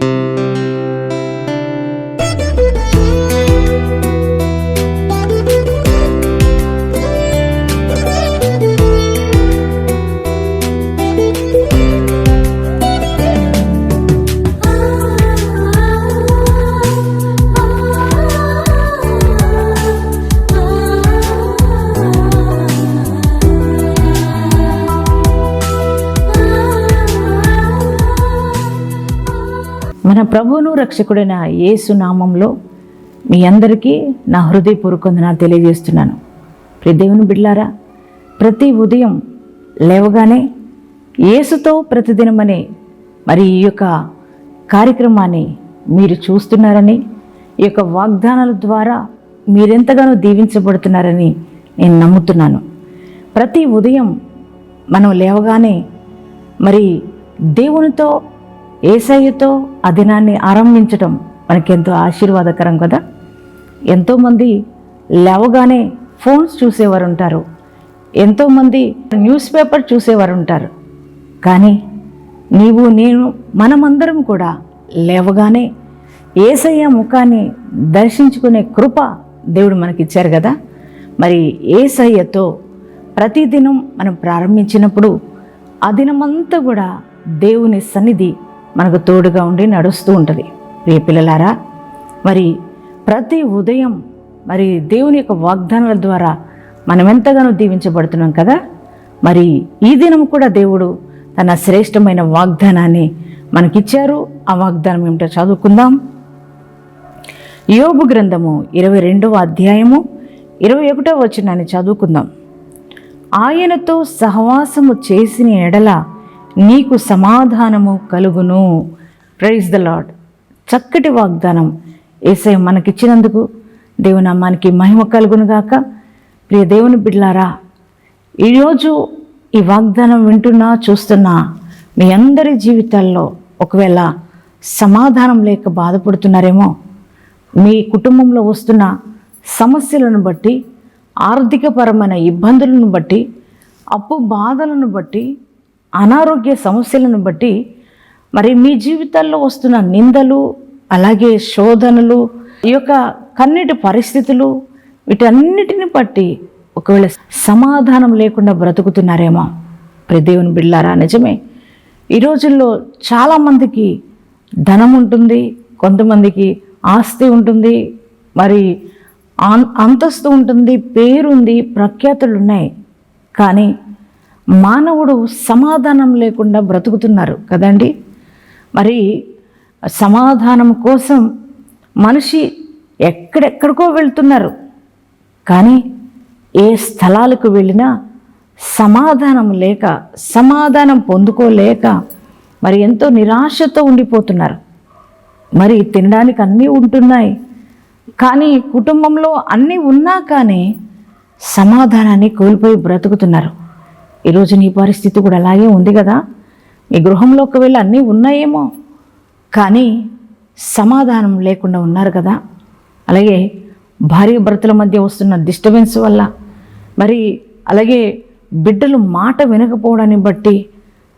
మన ప్రభువును రక్షకుడైన యేసు నామంలో మీ అందరికీ నా హృదయపూర్వక వందనాలు తెలియజేస్తున్నాను. ప్రియ దేవుని బిడ్లారా ప్రతి ఉదయం లేవగానే యేసుతో ప్రతిదినమనే మరి ఈ యొక్క కార్యక్రమాన్ని మీరు చూస్తున్నారని ఈ యొక్క వాగ్దానాల ద్వారా మీరెంతగానో దీవించబడుతున్నారని నేను నమ్ముతున్నాను. ప్రతి ఉదయం మనం లేవగానే మరి దేవునితో ఏసయ్యతో ఆ దినాన్ని ఆరంభించడం మనకెంతో ఆశీర్వాదకరం కదా? ఎంతోమంది లేవగానే ఫోన్స్ చూసేవారు ఉంటారు ఎంతోమంది న్యూస్ పేపర్ చూసేవారు ఉంటారు కానీ నీవు నేను మనమందరం కూడా లేవగానే ఏసయ్య ముఖాన్ని దర్శించుకునే కృప దేవుడు మనకిచ్చారు కదా? మరి ఏసయ్యతో ప్రతిదినం మనం ప్రారంభించినప్పుడు ఆ దినమంతా కూడా దేవుని సన్నిధి మనకు తోడుగా ఉండి నడుస్తూ ఉంటుంది. ప్రియ పిల్లలారా మరి ప్రతి ఉదయం మరి దేవుని యొక్క వాగ్దానాల ద్వారా మనం ఎంతగానో దీవించబడుతున్నాం కదా? మరి ఈ దినం కూడా దేవుడు తన శ్రేష్టమైన వాగ్దానాన్ని మనకిచ్చారు. ఆ వాగ్దానం ఏమిటో చదువుకుందాం. యోబు గ్రంథము ఇరవై రెండవ అధ్యాయము ఇరవై ఒకటో వచనాన్ని చదువుకుందాం. ఆయనతో సహవాసము చేసిన ఎడల నీకు సమాధానము కలుగును. ప్రైజ్ ద లాడ్ చక్కటి వాగ్దానం. ఏసై మనకిచ్చినందుకు దేవుని అమ్మానికి మహిమ కలుగును గాక. ప్రియ దేవుని బిడ్లారా ఈరోజు ఈ వాగ్దానం వింటున్నా చూస్తున్నా మీ అందరి జీవితాల్లో ఒకవేళ సమాధానం లేక బాధపడుతున్నారేమో మీ కుటుంబంలో వస్తున్న సమస్యలను బట్టి ఆర్థికపరమైన ఇబ్బందులను బట్టి అప్పు బాధలను బట్టి అనారోగ్య సమస్యలను బట్టి మరి మీ జీవితాల్లో వస్తున్న నిందలు అలాగే శోధనలు ఈ యొక్క కన్నీటి పరిస్థితులు వీటన్నిటిని బట్టి ఒకవేళ సమాధానం లేకుండా బ్రతుకుతున్నారేమో. ప్రదేవుని బిళ్ళారా నిజమే. ఈ రోజుల్లో చాలామందికి ధనం ఉంటుంది కొంతమందికి ఆస్తి ఉంటుంది మరి అంతస్తు ఉంటుంది పేరుంది ప్రఖ్యాతులు ఉన్నాయి కానీ మానవుడు సమాధానం లేకుండా బ్రతుకుతున్నారు కదండి? మరి సమాధానం కోసం మనిషి ఎక్కడెక్కడికో వెళ్తున్నారు. కానీ ఏ స్థలాలకు వెళ్ళినా సమాధానం లేక సమాధానం పొందుకోలేక మరి ఎంతో నిరాశతో ఉండిపోతున్నారు. మరి తినడానికి అన్నీ ఉంటున్నాయి. కానీ కుటుంబంలో అన్నీ ఉన్నా కానీ సమాధానాన్ని కోల్పోయి బ్రతుకుతున్నారు. ఈరోజు నీ పరిస్థితి కూడా అలాగే ఉంది కదా? మీ గృహంలో ఒకవేళ అన్నీ ఉన్నాయేమో కానీ సమాధానం లేకుండా ఉన్నారు కదా? అలాగే భార్య భర్తల మధ్య వస్తున్న డిస్టర్బెన్స్ వల్ల మరి అలాగే బిడ్డలు మాట వినకపోవడాన్ని బట్టి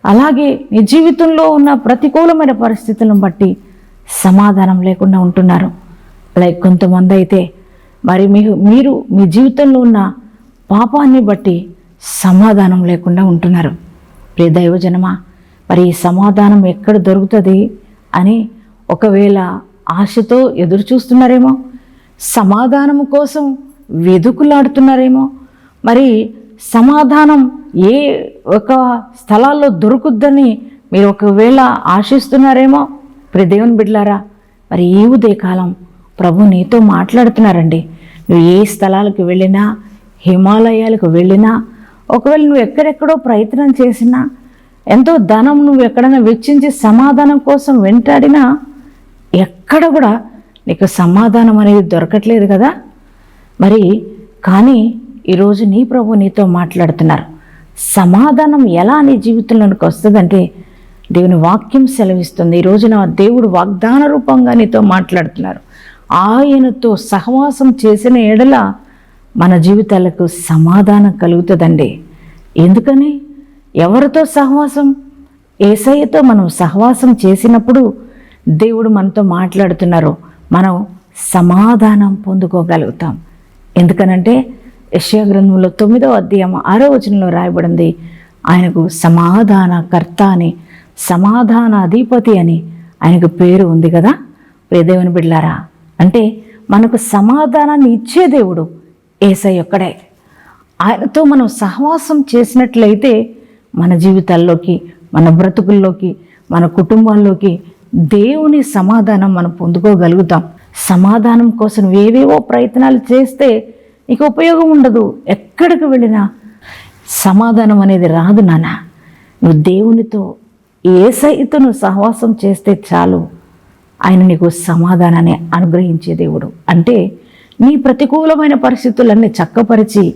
అలాగే నీ జీవితంలో ఉన్న ప్రతికూలమైన పరిస్థితులను బట్టి సమాధానం లేకుండా ఉంటున్నారు. అలాగే కొంతమంది అయితే మరి మీ మీరు మీ జీవితంలో ఉన్న పాపాన్ని బట్టి సమాధానం లేకుండా ఉంటున్నారు. ప్రియ దైవజనమా మరి ఈ సమాధానం ఎక్కడ దొరుకుతుంది అని ఒకవేళ ఆశతో ఎదురు చూస్తున్నారేమో సమాధానం కోసం వెదుకులాడుతున్నారేమో మరి సమాధానం ఏ ఒక స్థలాల్లో దొరుకుద్దని మీరు ఒకవేళ ఆశిస్తున్నారేమో ప్రి దేవుని బిడ్లారా మరి ఈ ఉదయకాలం ప్రభు నీతో మాట్లాడుతున్నారండి. నువ్వు ఏ స్థలాలకు వెళ్ళినా హిమాలయాలకు వెళ్ళినా ఒకవేళ నువ్వు ఎక్కడెక్కడో ప్రయత్నం చేసినా ఎంతో ధనం నువ్వు ఎక్కడైనా వెచ్చించి సమాధానం కోసం వెంటాడినా ఎక్కడ కూడా నీకు సమాధానం అనేది దొరకట్లేదు కదా? మరి కానీ ఈరోజు నీ ప్రభు నీతో మాట్లాడుతున్నారు. సమాధానం ఎలా నీ జీవితంలోనికి వస్తుందంటే దేవుని వాక్యం సెలవిస్తుంది. ఈ రోజున దేవుడు వాగ్దాన రూపంగా నీతో మాట్లాడుతున్నారు. ఆయనతో సహవాసం చేసిన ఎడల మన జీవితాలకు సమాధానం కలుగుతుందండి. ఎందుకని? ఎవరితో సహవాసం? ఏసయ్యతో మనం సహవాసం చేసినప్పుడు దేవుడు మనతో మాట్లాడుతున్నారు. మనం సమాధానం పొందుకోగలుగుతాం. ఎందుకనంటే యశ్యా గ్రంథంలో తొమ్మిదవ అధ్యాయం ఆరో వచనంలో రాయబడింది ఆయనకు సమాధానకర్త అని సమాధాన అధిపతి అని ఆయనకు పేరు ఉంది కదా. ప్రియదేవుని బిడ్లారా అంటే మనకు సమాధానాన్ని ఇచ్చే దేవుడు ఏసై ఒక్కడే. ఆయనతో మనం సహవాసం చేసినట్లయితే మన జీవితాల్లోకి మన బ్రతుకుల్లోకి మన కుటుంబాల్లోకి దేవుని సమాధానం మనం పొందుకోగలుగుతాం. సమాధానం కోసం ఏవేవో ప్రయత్నాలు చేస్తే నీకు ఉపయోగం ఉండదు. ఎక్కడికి వెళ్ళినా సమాధానం అనేది రాదు నాన్న. నువ్వు దేవునితో ఏ సైతో నువ్వు సహవాసం చేస్తే చాలు. ఆయన నీకు సమాధానాన్ని అనుగ్రహించే దేవుడు. అంటే నీ ప్రతికూలమైన పరిస్థితులన్నీ చక్కపరిచి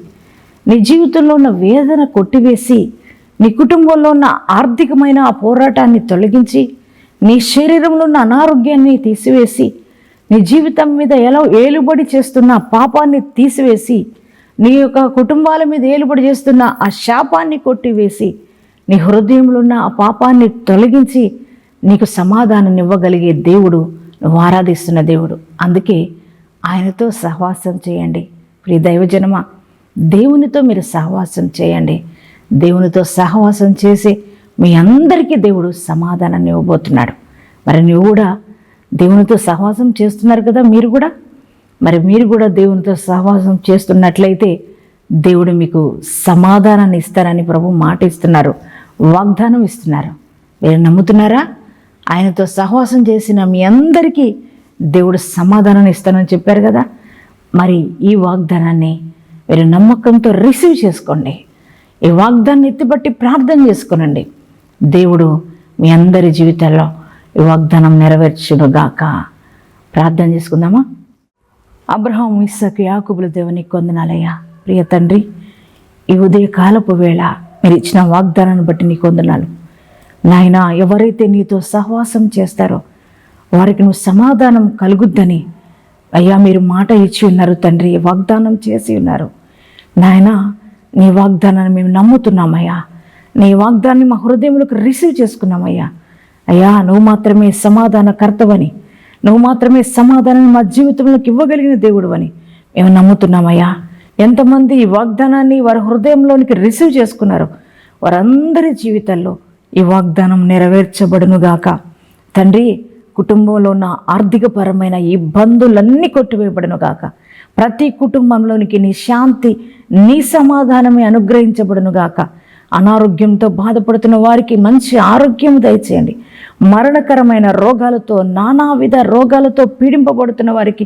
నీ జీవితంలో ఉన్న వేదన కొట్టివేసి నీ కుటుంబంలో ఉన్న ఆర్థికమైన ఆ పోరాటాన్ని తొలగించి నీ శరీరంలో ఉన్న అనారోగ్యాన్ని తీసివేసి నీ జీవితం మీద ఎలా ఏలుబడి చేస్తున్న పాపాన్ని తీసివేసి నీ యొక్క కుటుంబాల మీద ఏలుబడి చేస్తున్న ఆ శాపాన్ని కొట్టివేసి నీ హృదయంలో ఉన్న ఆ పాపాన్ని తొలగించి నీకు సమాధానం ఇవ్వగలిగే దేవుడు నువ్వు ఆరాధిస్తున్న దేవుడు. అందుకే ఆయనతో సహవాసం చేయండి. ప్రియ దైవజనమా దేవునితో మీరు సహవాసం చేయండి. దేవునితో సహవాసం చేసి మీ అందరికీ దేవుడు సమాధానాన్ని ఇవ్వబోతున్నాడు. మరి నువ్వు కూడా దేవునితో సహవాసం చేస్తున్నారు కదా మీరు కూడా? మరి మీరు కూడా దేవునితో సహవాసం చేస్తున్నట్లయితే దేవుడు మీకు సమాధానాన్ని ఇస్తారని ప్రభు మాట ఇస్తున్నారు వాగ్దానం ఇస్తున్నారు. మీరు నమ్ముతున్నారా? ఆయనతో సహవాసం చేసిన మీ అందరికీ దేవుడు సమాధానాన్ని ఇస్తానని చెప్పారు కదా? మరి ఈ వాగ్దానాన్ని మీరు నమ్మకంతో రిసీవ్ చేసుకోండి. ఈ వాగ్దాన్ని ఎత్తిపట్టి ప్రార్థన చేసుకోనండి. దేవుడు మీ అందరి జీవితాల్లో ఈ వాగ్దానం నెరవేర్చునుగాక ప్రార్థన చేసుకుందామా? అబ్రహం ఇస్సకు యాకుబుల దేవుని కొందనాలయ్యా ప్రియ తండ్రి ఈ ఉదయకాలపు వేళ మీరు ఇచ్చిన వాగ్దానాన్ని బట్టి నీకు వందనాలు. నాయన ఎవరైతే నీతో సహవాసం చేస్తారో వారికి నువ్వు సమాధానం కలుగుద్దని. అయ్యా మీరు మాట ఇచ్చి ఉన్నారు తండ్రి వాగ్దానం చేసి ఉన్నారు. నాయన నీ వాగ్దానాన్ని మేము నమ్ముతున్నామయ్యా. నీ వాగ్దాన్ని మా హృదయంలోకి రిసీవ్ చేసుకున్నామయ్యా. అయ్యా నువ్వు మాత్రమే సమాధాన కర్తవని నువ్వు మాత్రమే సమాధానాన్ని మా జీవితంలోకి ఇవ్వగలిగిన దేవుడు అని మేము నమ్ముతున్నామయ్యా. ఎంతమంది ఈ వాగ్దానాన్ని వారి హృదయంలోనికి రిసీవ్ చేసుకున్నారో వారందరి జీవితాల్లో ఈ వాగ్దానం నెరవేర్చబడునుగాక. తండ్రి కుటుంబంలో ఉన్న ఆర్థికపరమైన ఇబ్బందులన్నీ కొట్టివేయబడునుగాక ప్రతి కుటుంబంలోనికి నీ శాంతి నీ సమాధానమే అనుగ్రహించబడునుగాక అనారోగ్యంతో బాధపడుతున్న వారికి మంచి ఆరోగ్యం దయచేయండి. మరణకరమైన రోగాలతో నానావిధ రోగాలతో పీడింపబడుతున్న వారికి